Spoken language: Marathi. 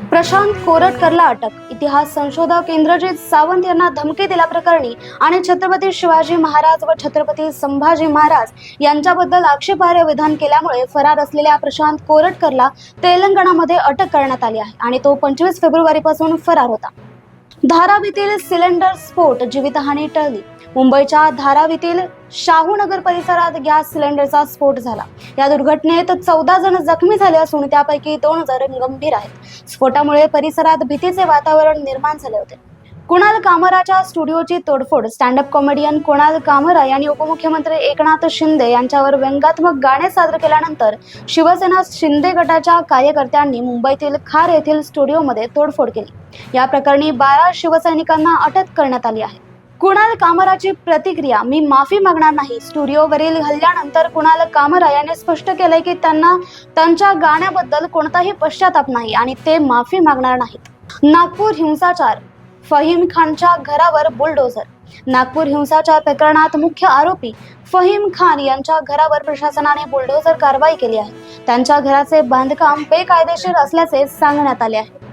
प्रशांत कोरटकरला अटक. इतिहास संशोधक इंद्रजित सावंत यांना धमकी दिल्याप्रकरणी आणि छत्रपती शिवाजी महाराज व छत्रपती संभाजी महाराज यांच्याबद्दल आक्षेपार्ह विधान केल्यामुळे फरार असलेल्या प्रशांत कोरटकरला तेलंगणामध्ये अटक करण्यात आली आहे आणि तो पंचवीस फेब्रुवारीपासून फरार होता. धारावीतील सिलेंडर स्फोट जीवितहानी टळली. मुंबईच्या धारावीतील शाहूनगर परिसरात गॅस सिलेंडरचा स्फोट झाला. या दुर्घटनेत चौदा जण जखमी झाले असून त्यापैकी दोन जण गंभीर आहेत. स्फोटामुळे परिसरात भीतीचे वातावरण निर्माण झाले होते. कुणाल कामराच्या स्टुडिओची तोडफोड स्टँडअप कॉमेडियन कुणाल कामरा यांनी उपमुख्यमंत्री एकनाथ शिंदे यांच्यावर व्यंगात्मक गाणे सादर केल्यानंतर शिवसेना शिंदे गटाच्या कार्यकर्त्यांनी मुंबईतील खार येथील स्टुडिओमध्ये तोडफोड केली. या प्रकरणी बारा शिवसैनिकांना अटक करण्यात आली आहे. कुणाल कामराची प्रतिक्रिया? मी माफी मागणार नाही. स्टुडिओवरील हल्ल्यानंतर कुणाल कामरा याने स्पष्ट केलंय की त्यांना त्यांच्या गाण्याबद्दल कोणताही पश्चाताप नाही आणि ते माफी मागणार नाहीत. नागपूर हिंसाचार. फहीम खानच्या घरावर बुलडोझर. नागपूर हिंसाचार प्रकरणात मुख्य आरोपी फहीम खान यांच्या घरावर प्रशासनाने बुलडोझर कारवाई केली आहे. त्यांच्या घराचे बांधकाम बेकायदेशीर असल्याचे सांगण्यात आले आहे.